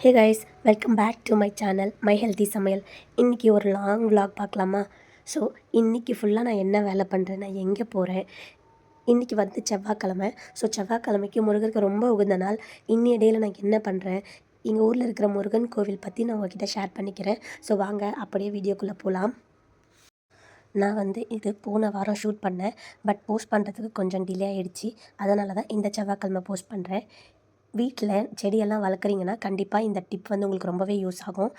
Hey guys welcome back to my channel my healthy சமையல் இன்றைக்கி ஒரு லாங் vlog பார்க்கலாமா? ஸோ இன்றைக்கி ஃபுல்லாக நான் என்ன வேலை பண்ணுறேன் நான் எங்கே போகிறேன் இன்றைக்கி வந்து செவ்வாய்க்கிழமை. ஸோ செவ்வாய்க்கிழமைக்கு முருகருக்கு ரொம்ப உகந்த நாள். இன்னி இடையில நான் என்ன பண்ணுறேன் எங்கள் ஊரில் இருக்கிற முருகன் கோவில் பற்றி நான் உங்ககிட்ட ஷேர் பண்ணிக்கிறேன். ஸோ வாங்க அப்படியே வீடியோக்குள்ளே போகலாம் நான் வந்து இது போன வாரம் ஷூட் பண்ணேன். பட் போஸ்ட் பண்ணுறதுக்கு கொஞ்சம் டிலே ஆகிடுச்சு அதனால தான் இந்த செவ்வாய்க்கிழமை போஸ்ட் பண்ணுறேன் வீட்டில் செடியெல்லாம் வளர்க்குறீங்கன்னா கண்டிப்பாக இந்த டிப் வந்து உங்களுக்கு ரொம்பவே யூஸ் ஆகும்.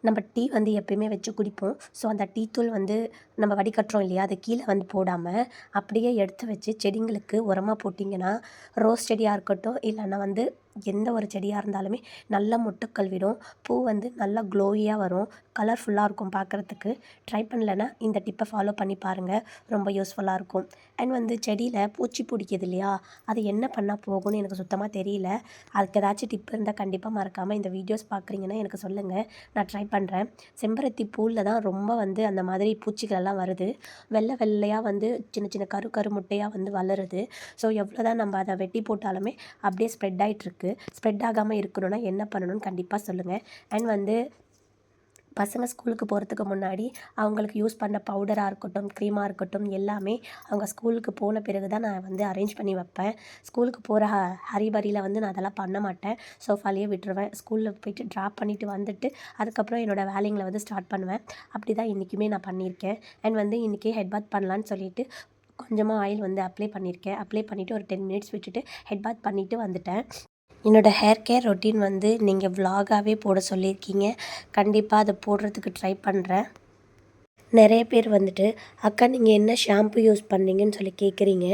நம்ம டீ வந்து எப்பயுமே வச்சு குடிப்போம். ஸோ அந்த டீத்தூள் வந்து நம்ம வடிகட்டுறோம் இல்லையா? அது கீழே வந்து போடாமல் அப்படியே எடுத்து வச்சு செடிங்களுக்கு உரமாக போட்டிங்கன்னா ரோஸ் செடியாக இருக்கட்டும் இல்லைன்னா வந்து எந்த ஒரு செடியாக இருந்தாலுமே நல்ல மொட்டுக்கள் விடும். பூ வந்து நல்லா க்ளோயியாக வரும். கலர்ஃபுல்லாக இருக்கும் பார்க்குறதுக்கு ட்ரை பண்ணலைன்னா இந்த டிப்பை ஃபாலோ பண்ணி பாருங்கள் ரொம்ப யூஸ்ஃபுல்லாக இருக்கும். அண்ட் வந்து செடியில் பூச்சி பிடிக்குது இல்லையா? அது என்ன பண்ணால் போகும்னு எனக்கு சுத்தமாக தெரியல. அதுக்கு ஏதாச்சும் டிப் இருந்தால் கண்டிப்பாக மறக்காமல் இந்த வீடியோஸ் பார்க்குறீங்கன்னா எனக்கு சொல்லுங்கள் நான் ட்ரை பண்ணுறேன் செம்பருத்தி பூவில் தான் ரொம்ப வந்து அந்த மாதிரி பூச்சிகள் எல்லாம் வருது. வெள்ளை வெள்ளையாக வந்து சின்ன சின்ன கரு கரு முட்டையாக வந்து வளருது. ஸோ எவ்வளோ தான் நம்ம அதை வெட்டி போட்டாலுமே அப்படியே ஸ்ப்ரெட் ஆகிட்டுருக்கு ஸ்ப்ரெட் ஆகாமல் இருக்கணும்னா என்ன பண்ணணும்னு கண்டிப்பாக சொல்லுங்கள் அண்ட் வந்து பசங்க ஸ்கூலுக்கு போகிறதுக்கு முன்னாடி அவங்களுக்கு யூஸ் பண்ண பவுடராக இருக்கட்டும் க்ரீமாக இருக்கட்டும் எல்லாமே அவங்க ஸ்கூலுக்கு போன பிறகு தான் நான் வந்து அரேஞ்ச் பண்ணி வைப்பேன். ஸ்கூலுக்கு போகிற ஹ ஹரிபரியில் வந்து நான் அதெல்லாம் பண்ண மாட்டேன். சோஃபாலேயே விட்டுருவேன். ஸ்கூலில் போயிட்டு ட்ராப் பண்ணிவிட்டு வந்துட்டு அதுக்கப்புறம் என்னோடய வேலைங்களை வந்து ஸ்டார்ட் பண்ணுவேன். அப்படி தான் இன்றைக்குமே நான் பண்ணியிருக்கேன். அண்ட் வந்து இன்றைக்கி ஹெட் பாத் பண்ணலான்னு சொல்லிட்டு கொஞ்சமாக ஆயில் வந்து அப்ளை பண்ணியிருக்கேன். அப்ளை பண்ணிவிட்டு ஒரு டென் மினிட்ஸ் விட்டுட்டு ஹெட் பாத் பண்ணிவிட்டு வந்துட்டேன். என்னோடய ஹேர் கேர் ரொட்டீன் வந்து நீங்கள் விலாகாகவே போட சொல்லியிருக்கீங்க. கண்டிப்பாக அதை போடுறதுக்கு ட்ரை பண்ணுறேன் நிறைய பேர் வந்துட்டு அக்கா நீங்கள் என்ன ஷாம்பு யூஸ் பண்ணீங்கன்னு சொல்லி கேட்குறீங்க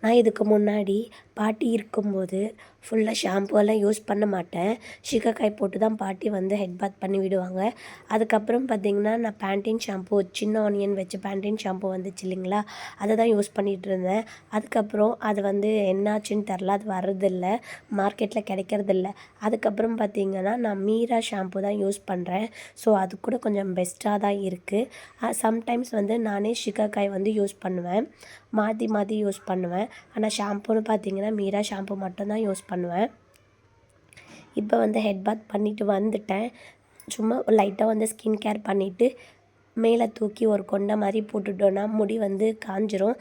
நான் இதுக்கு முன்னாடி பாட்டி இருக்கும்போது ஃபுல்லாக ஷாம்புவெல்லாம் யூஸ் பண்ண மாட்டேன். சீக்காக்காய் போட்டு தான் பாட்டி வந்து ஹெட் பாத் பண்ணி விடுவாங்க. அதுக்கப்புறம் பார்த்திங்கன்னா நான் பேண்டீன் ஷாம்பு சின்ன ஆனியன் வச்சு பேண்டீன் ஷாம்பு வந்துச்சு இல்லைங்களா? அதை தான் யூஸ் பண்ணிகிட்டு இருந்தேன். அதுக்கப்புறம் அது வந்து என்னாச்சுன்னு தெரில அது வர்றதில்ல. மார்க்கெட்டில் கிடைக்கிறதில்ல. அதுக்கப்புறம் பார்த்திங்கன்னா நான் மீரா ஷாம்பு தான் யூஸ் பண்ணுறேன் ஸோ அது கூட கொஞ்சம் பெஸ்ட்டாக தான் இருக்குது சம்டைம்ஸ் வந்து நானே ஷிகாக்காய் வந்து யூஸ் பண்ணுவேன். மாற்றி மாற்றி யூஸ் பண்ணுவேன். ஆனால் ஷாம்புன்னு பார்த்தீங்கன்னா மீரா ஷாம்பு மட்டும்தான் யூஸ் பண்ணுவேன். இப்போ வந்து ஹெட் பாத் பண்ணிவிட்டு வந்துட்டேன். சும்மா லைட்டாக வந்து ஸ்கின் கேர் பண்ணிவிட்டு மேலே தூக்கி ஒரு கொண்டை மாதிரி போட்டுட்டோன்னா முடி வந்து காஞ்சிரும்.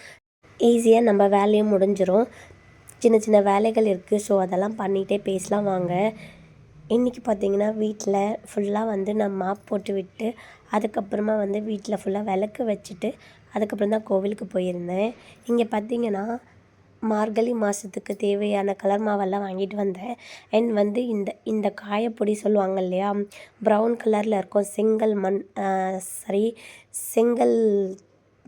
ஈஸியாக நம்ம வேலையும் முடிஞ்சிரும். சின்ன சின்ன வேலைகள் இருக்குது ஸோ அதெல்லாம் பண்ணிகிட்டே பேசலாம் வாங்க. இன்றைக்கி பார்த்தீங்கன்னா வீட்டில் ஃபுல்லாக வந்து நான் மாப் போட்டு விட்டு அதுக்கப்புறமா வந்து வீட்டில் ஃபுல்லாக விளக்கு வச்சுட்டு அதுக்கப்புறம் தான் கோவிலுக்கு போயிருந்தேன். இங்கே பார்த்தீங்கன்னா மார்கழி மாதத்துக்கு தேவையான கலர் மாவெல்லாம் வாங்கிட்டு வந்தேன். அண்ட் வந்து இந்த இந்த காயப்பொடி சொல்லுவாங்க இல்லையா ப்ரௌன் கலரில் இருக்கும் செங்கல் மண் சாரி செங்கல்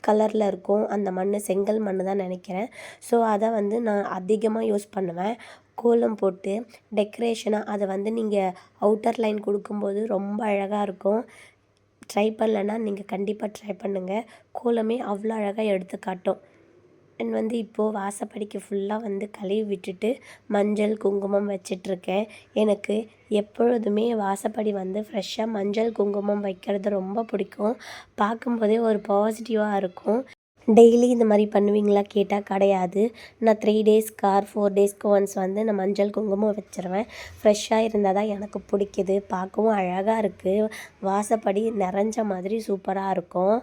கலரில் இருக்கும் அந்த மண் செங்கல் மண் தான் நினைக்கிறேன். ஸோ அதை வந்து நான் அதிகமாக யூஸ் பண்ணுவேன். கோலம் போட்டு டெக்கரேஷனாக அதை வந்து நீங்கள் அவுட்டர் லைன் கொடுக்கும்போது ரொம்ப அழகாக இருக்கும். ட்ரை பண்ணலன்னா நீங்கள் கண்டிப்பாக ட்ரை பண்ணுங்கள் கோலமே அவ்வளோ அழகாக எடுத்து காட்டும். அண்ட் வந்து இப்போது வாசப்படிக்கு ஃபுல்லாக வந்து கழுவி விட்டுட்டு மஞ்சள் குங்குமம் வச்சிட்ருக்கேன். எனக்கு எப்பொழுதுமே வாசப்படி வந்து ஃப்ரெஷ்ஷாக மஞ்சள் குங்குமம் வைக்கிறது ரொம்ப பிடிக்கும். பார்க்கும்போதே ஒரு பாசிட்டிவாக இருக்கும். டெய்லி இந்த மாதிரி பண்ணுவீங்களா கேட்டால் கிடையாது. நான் த்ரீ டேஸ்க்கு ஆர் ஃபோர் டேஸ்க்கு ஒன்ஸ் வந்து நான் மஞ்சள் குங்குமம் வச்சுருவேன். ஃப்ரெஷ்ஷாக இருந்தால் தான் எனக்கு பிடிக்குது. பார்க்கவும் அழகாக இருக்குது வாசப்படி நிறைஞ்ச மாதிரி சூப்பராக இருக்கும்.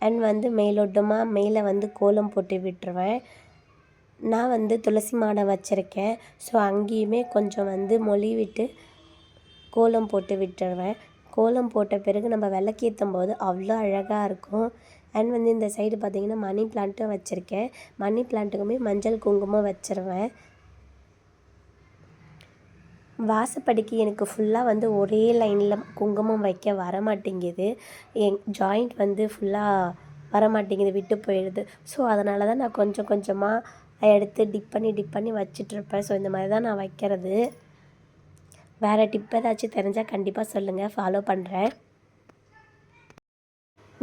அண்ட் வந்து மேலோட்டமாக மேலே வந்து கோலம் போட்டு விட்டுருவேன். நான் வந்து துளசி மாடை வச்சுருக்கேன். ஸோ அங்கேயுமே கொஞ்சம் வந்து மொழி விட்டு கோலம் போட்டு விட்டுருவேன். கோலம் போட்ட பிறகு நம்ம விளக்கேற்றும் போது அவ்வளோ அழகாக இருக்கும். அண்ட் வந்து இந்த சைடு பார்த்திங்கன்னா மணி பிளான்ட்டும் வச்சுருக்கேன். மணி பிளான்ட்டுக்குமே மஞ்சள் குங்குமம் வச்சுருவேன். வாசப்படிக்கு எனக்கு ஃபுல்லாக வந்து ஒரே லைனில் குங்குமம் வைக்க வர மாட்டேங்குது என் ஜாயிண்ட் வந்து ஃபுல்லாக வர மாட்டேங்குது விட்டு போயிடுது. ஸோ அதனால தான் நான் கொஞ்சம் கொஞ்சமாக எடுத்து டிப் பண்ணி டிப் பண்ணி வச்சிட்ருப்பேன் ஸோ இந்த மாதிரி தான் நான் வைக்கிறது. வேறு டிப் ஏதாச்சும் தெரிஞ்சால் கண்டிப்பாக சொல்லுங்கள் ஃபாலோ பண்ணுறேன்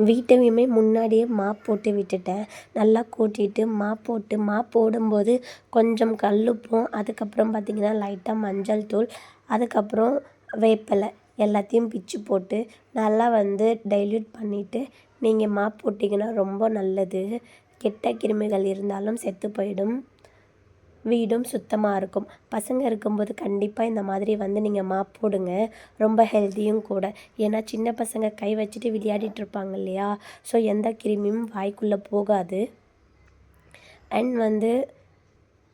வீட்டையுமே முன்னாடியே மாப் போட்டு விட்டுட்டேன். நல்லா கூட்டிட்டு மாப் போட்டு மாப் போடும்போது கொஞ்சம் கல்லுப்பும் அதுக்கப்புறம் பார்த்திங்கன்னா லைட்டாக மஞ்சள் தூள் அதுக்கப்புறம் வேப்பிலை எல்லாத்தையும் பிச்சு போட்டு நல்லா வந்து டைல்யூட் பண்ணிவிட்டு நீங்கள் மாப் போட்டிங்கன்னா ரொம்ப நல்லது. கெட்ட கிருமிகள் இருந்தாலும் செத்து போயிடும். வீடும் சுத்தமாக இருக்கும். பசங்க இருக்கும்போது கண்டிப்பாக இந்த மாதிரி வந்து நீங்கள் மாப் போடுங்க. ரொம்ப ஹெல்த்தியும் கூட. ஏன்னா சின்ன பசங்க கை வச்சுட்டு விளையாடிட்டு இருப்பாங்க இல்லையா? ஸோ எந்த கிருமியும் வாய்க்குள்ளே போகாது. அண்ட் வந்து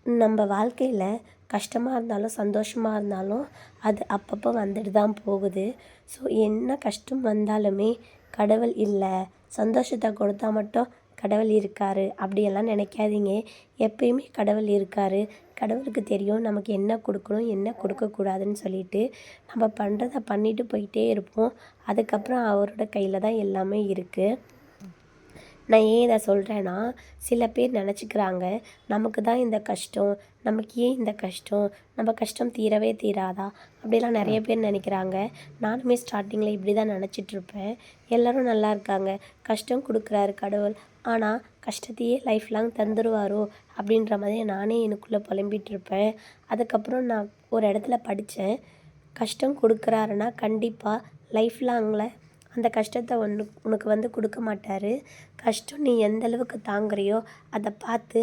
நம்ம வாழ்க்கையில் கஷ்டமாக இருந்தாலும் சந்தோஷமாக இருந்தாலும் அது அப்பப்போ வந்துட்டு தான் போகுது. ஸோ என்ன கஷ்டம் வந்தாலுமே கடவுள் இல்லை. சந்தோஷத்தை கொடுத்தா மட்டும் கடவுள் இருக்கார் அப்படியெல்லாம் நினைக்காதீங்க. எப்பயுமே கடவுள் இருக்கார். கடவுளுக்கு தெரியும் நமக்கு என்ன கொடுக்கணும் என்ன கொடுக்கக்கூடாதுன்னு சொல்லிட்டு நம்ம பண்ணுறத பண்ணிட்டு போயிட்டே இருப்போம். அதுக்கப்புறம் அவரோட கையில் தான் எல்லாமே இருக்குது நான் ஏன் இதை சொல்கிறேன்னா சில பேர் நினச்சிக்கிறாங்க நமக்கு தான் இந்த கஷ்டம் நமக்கு ஏன் இந்த கஷ்டம் நம்ம கஷ்டம் தீரவே தீராதா? அப்படிலாம் நிறைய பேர் நினைக்கிறாங்க. நானுமே ஸ்டார்டிங்கில் இப்படி தான் நினச்சிட்ருப்பேன் எல்லோரும் நல்லா இருக்காங்க கஷ்டம் கொடுக்குறாரு கடவுள் ஆனால் கஷ்டத்தையே லைஃப் லாங் தந்துடுவாரோ அப்படின்ற மாதிரி நானே எனக்குள்ளே புலம்பிட்டு இருப்பேன் அதுக்கப்புறம் நான் ஒரு இடத்துல படித்தேன் கஷ்டம் கொடுக்குறாருன்னா கண்டிப்பாக லைஃப் லாங்கில் அந்த கஷ்டத்தை ஒன்று உனக்கு வந்து கொடுக்க மாட்டார். கஷ்டம் நீ எந்த அளவுக்கு தாங்குறியோ அதை பார்த்து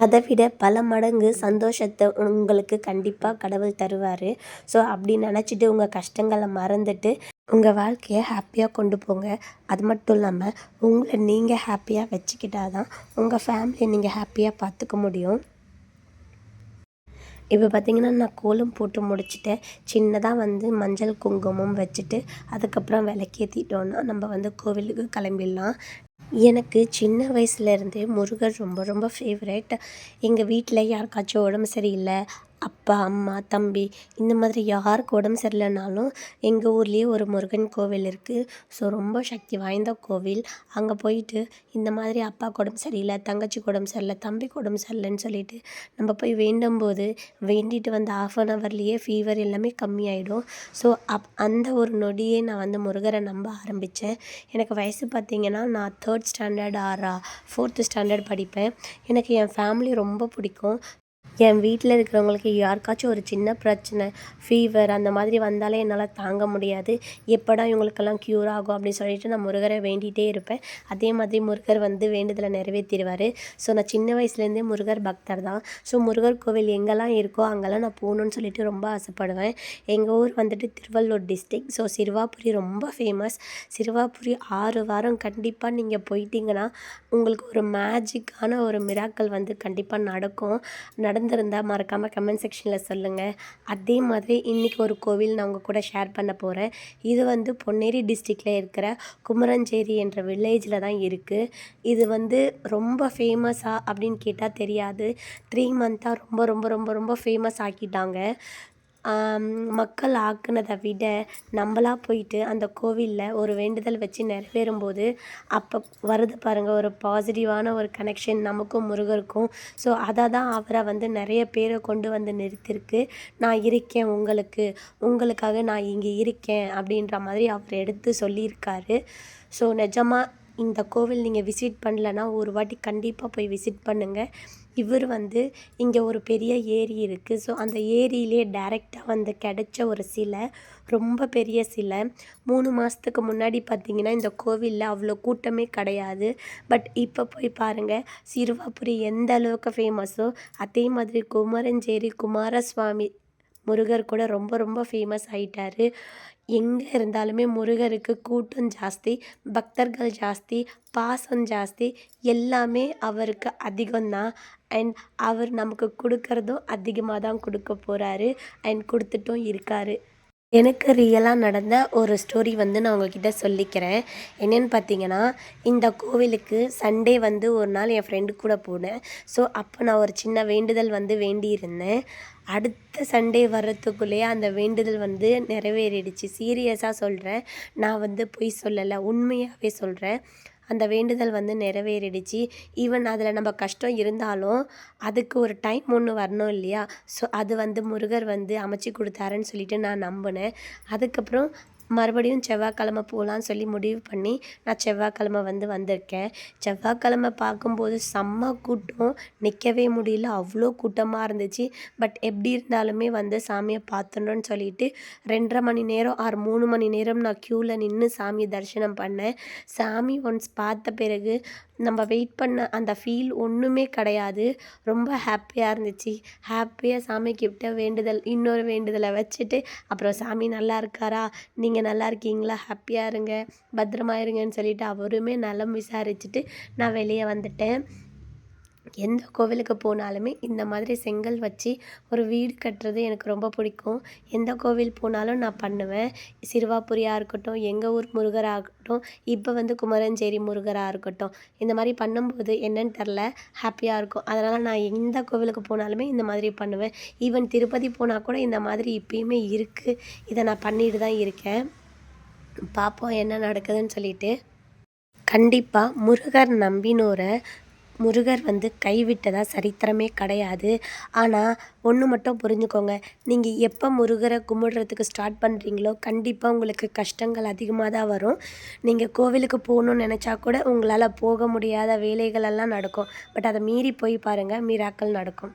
அதை விட பல மடங்கு சந்தோஷத்தை உங்களுக்கு கண்டிப்பாக கடவுள் தருவார். ஸோ அப்படி நினச்சிட்டு உங்கள் கஷ்டங்களை மறந்துட்டு உங்கள் வாழ்க்கையை ஹாப்பியாக கொண்டு போங்க. அது மட்டும் இல்லாமல் உங்களை நீங்கள் ஹாப்பியாக வச்சுக்கிட்டா தான் உங்கள் ஃபேமிலியை நீங்கள் ஹாப்பியாக பார்த்துக்க முடியும். இப்போ பார்த்திங்கன்னா நான் கோலம் போட்டு முடிச்சுட்டேன். சின்னதாக வந்து மஞ்சள் குங்குமம் வச்சுட்டு அதுக்கப்புறம் விளக்கேற்றிட்டோன்னா நம்ம வந்து கோவிலுக்கு கிளம்பிடலாம். எனக்கு சின்ன வயசுலேருந்தே முருகர் ரொம்ப ரொம்ப ஃபேவரெட் எங்கள் வீட்டில் யாருக்காச்சும் உடம்பு சரியில்லை அப்பா அம்மா தம்பி இந்த மாதிரி யாருக்கு உடம்பு சரியில்லைனாலும் எங்கள் ஊர்லேயே ஒரு முருகன் கோவில் இருக்குது ஸோ ரொம்ப சக்தி வாய்ந்த கோவில். அங்கே போயிட்டு இந்த மாதிரி அப்பாவுக்கு உடம்பு சரியில்லை தங்கச்சிக்கு உடம்பு சரியில்லை தம்பிக்கு உடம்பு சரியில்லைன்னு சொல்லிட்டு நம்ம போய் வேண்டும் போது வேண்டிட்டு வந்த ஆஃப் அன் ஹவர்லேயே ஃபீவர் எல்லாமே கம்மியாயிடும். ஸோ அப் அந்த ஒரு நொடியே நான் வந்து முருகரை நம்ப ஆரம்பித்தேன் எனக்கு வயசு பார்த்திங்கன்னா நான் தேர்ட் ஸ்டாண்டர்ட் ஆறா ஃபோர்த்து ஸ்டாண்டர்ட் படிப்பேன். எனக்கு என் ஃபேமிலி ரொம்ப பிடிக்கும். என் வீட்டில் இருக்கிறவங்களுக்கு யாருக்காச்சும் ஒரு சின்ன பிரச்சனை ஃபீவர் அந்த மாதிரி வந்தாலே என்னால் தாங்க முடியாது. எப்படா இவங்களுக்கெல்லாம் க்யூர் ஆகும் அப்படின்னு சொல்லிட்டு நான் முருகரை வேண்டிகிட்டே இருப்பேன். அதே மாதிரி முருகர் வந்து வேண்டுதலை நிறைவேற்றிடுவார். ஸோ நான் சின்ன வயசுலேருந்தே முருகர் பக்தர் தான். ஸோ முருகர் கோவில் எங்கெல்லாம் இருக்கோ அங்கெல்லாம் நான் போகணுன்னு சொல்லிட்டு ரொம்ப ஆசைப்படுவேன். எங்கள் ஊர் வந்துட்டு திருவள்ளூர் டிஸ்ட்ரிக் ஸோ சிறுவாபுரி ரொம்ப ஃபேமஸ் சிறுவாபுரி ஆறு வாரம் கண்டிப்பாக நீங்கள் போயிட்டீங்கன்னா உங்களுக்கு ஒரு மேஜிக்கான ஒரு மிராக்கள் வந்து கண்டிப்பாக நடக்கும். நடந்திருந்தால் மறக்காமல் கமெண்ட் செக்ஷனில் சொல்லுங்கள் அதே மாதிரி இன்றைக்கி ஒரு கோவில் நான் உங்கள் கூட ஷேர் பண்ண போகிறேன் இது வந்து பொன்னேரி டிஸ்ட்ரிக்டில் இருக்கிற குமரஞ்சேரி என்ற வில்லேஜில் தான் இருக்குது இது வந்து ரொம்ப ஃபேமஸாக அப்படின்னு கேட்டால் தெரியாது. த்ரீ மந்த்தாக ரொம்ப ரொம்ப ரொம்ப ரொம்ப ஃபேமஸ் ஆக்கிட்டாங்க. மக்கள் ஆக்குனதை விட நம்மளா போயிட்டு அந்த கோவிலில் ஒரு வேண்டுதல் வச்சு நிறைவேறும்போது அப்போ வருது பாருங்கள் ஒரு பாசிட்டிவான ஒரு கனெக்ஷன் நமக்கும் முருகருக்கும். ஸோ அதை தான் அவரை வந்து நிறைய பேரை கொண்டு வந்து நிறுத்திருக்கு. நான் இருக்கேன் உங்களுக்கு உங்களுக்காக நான் இங்கே இருக்கேன் அப்படின்ற மாதிரி அவர் எடுத்து சொல்லியிருக்காரு. ஸோ நிஜமாக இந்த கோவில் நீங்கள் விசிட் பண்ணலன்னா ஒரு வாட்டி கண்டிப்பாக போய் விசிட் பண்ணுங்கள் இவர் வந்து இங்கே ஒரு பெரிய ஏரி இருக்குது ஸோ அந்த ஏரியிலே டேரெக்டாக வந்து கிடச்ச ஒரு சிலை ரொம்ப பெரிய சிலை. மூணு மாதத்துக்கு முன்னாடி பார்த்திங்கன்னா இந்த கோவிலில் அவ்வளோ கூட்டமே கிடையாது. பட் இப்போ போய் பாருங்கள் சிறுவாபுரி எந்த அளவுக்கு ஃபேமஸோ அதே மாதிரி குமரஞ்சேரி குமாரசுவாமி முருகர் கூட ரொம்ப ரொம்ப ஃபேமஸ் ஆயிட்டார். எங்கே இருந்தாலுமே முருகருக்கு கூட்டம் ஜாஸ்தி பக்தர்கள் ஜாஸ்தி பாசம் ஜாஸ்தி. எல்லாமே அவருக்கு அதிகம்தான். அண்ட் அவர் நமக்கு கொடுக்குறதும் அதிகமாக தான் கொடுக்க போகிறாரு அண்ட் கொடுத்துட்டும் இருக்கார். எனக்கு ரியலாக நடந்த ஒரு ஸ்டோரி வந்து நான் உங்ககிட்ட சொல்லிக்கிறேன். என்னென்னு பார்த்தீங்கன்னா இந்த கோவிலுக்கு சண்டே வந்து ஒரு நாள் என் ஃப்ரெண்டு கூட போனேன். ஸோ அப்போ நான் ஒரு சின்ன வேண்டுதல் வந்து வேண்டியிருந்தேன். அடுத்த சண்டே வர்றதுக்குள்ளேயே அந்த வேண்டுதல் வந்து நிறைவேறிடுச்சு. சீரியஸாக சொல்கிறேன் நான் வந்து பொய் சொல்லலை. உண்மையாகவே சொல்கிறேன் அந்த வேண்டுதல் வந்து நிறைவேறிடுச்சு. ஈவன் அதில் நம்ம கஷ்டம் இருந்தாலும் அதுக்கு ஒரு டைம் ஒன்று வரணும் இல்லையா? ஸோ அது வந்து முருகர் வந்து அமைச்சி கொடுத்தாருன்னு சொல்லிட்டு நான் நம்பினேன். அதுக்கப்புறம் மறுபடியும் செவ்வாய்க்கிழமை போகலான்னு சொல்லி முடிவு பண்ணி நான் செவ்வாய்க்கிழமை வந்து வந்திருக்கேன். செவ்வாய்க்கிழமை பார்க்கும்போது செம்ம கூட்டம். நிற்கவே முடியல. அவ்வளோ கூட்டமாக இருந்துச்சு. பட் எப்படி இருந்தாலுமே வந்து சாமியை பார்த்துடணுன்னு சொல்லிட்டு ரெண்டரை மணி நேரம் ஆறு மூணு மணி நேரம் நான் க்யூவில் நின்று சாமியை தரிசனம் பண்ணேன். சாமி ஒன்ஸ் பார்த்த பிறகு நம்ம வெயிட் பண்ண அந்த ஃபீல் ஒன்றுமே கிடையாது. ரொம்ப ஹாப்பியாக இருந்துச்சு. ஹாப்பியாக சாமிக்கிட்ட வேண்டுதல் இன்னொரு வேண்டுதலை வச்சுட்டு அப்புறம் சாமி நல்லா இருக்காரா? நீங்கள் நல்லா இருக்கீங்களா? ஹாப்பியாக இருங்க பத்திரமா இருங்கன்னு சொல்லிட்டு அவருமே நலம் விசாரிச்சுட்டு நான் வெளியே வந்துட்டேன். எந்த கோவிலுக்கு போனாலுமே இந்த மாதிரி செங்கல் வச்சு ஒரு வீடு கட்டுறது எனக்கு ரொம்ப பிடிக்கும். எந்த கோவில் போனாலும் நான் பண்ணுவேன். சிறுவாபுரியாக இருக்கட்டும் எங்கள் ஊர் முருகராக இருக்கட்டும் இப்போ வந்து குமரஞ்சேரி முருகராக இருக்கட்டும். இந்த மாதிரி பண்ணும்போது என்னன்னு தெரில ஹாப்பியாக இருக்கும். அதனால் நான் எந்த கோவிலுக்கு போனாலுமே இந்த மாதிரி பண்ணுவேன். ஈவன் திருப்பதி போனால் கூட இந்த மாதிரி இப்பயுமே இருக்குது இதை நான் பண்ணிட்டு தான் இருக்கேன். பார்ப்போம் என்ன நடக்குதுன்னு சொல்லிட்டு. கண்டிப்பாக முருகர் நம்பினோரை முருகர் வந்து கைவிட்டதா சரித்திரமே கிடையாது. ஆனால் ஒன்று மட்டும் புரிஞ்சுக்கோங்க. நீங்கள் எப்போ முருகரை கும்பிடுறதுக்கு ஸ்டார்ட் பண்ணுறீங்களோ கண்டிப்பாக உங்களுக்கு கஷ்டங்கள் அதிகமாக தான் வரும். நீங்கள் கோவிலுக்கு போகணுன்னு நினச்சா கூட உங்களால் போக முடியாத வேலைகளெல்லாம் நடக்கும். பட் அதை மீறி போய் பாருங்கள் மீராக்கள் நடக்கும்.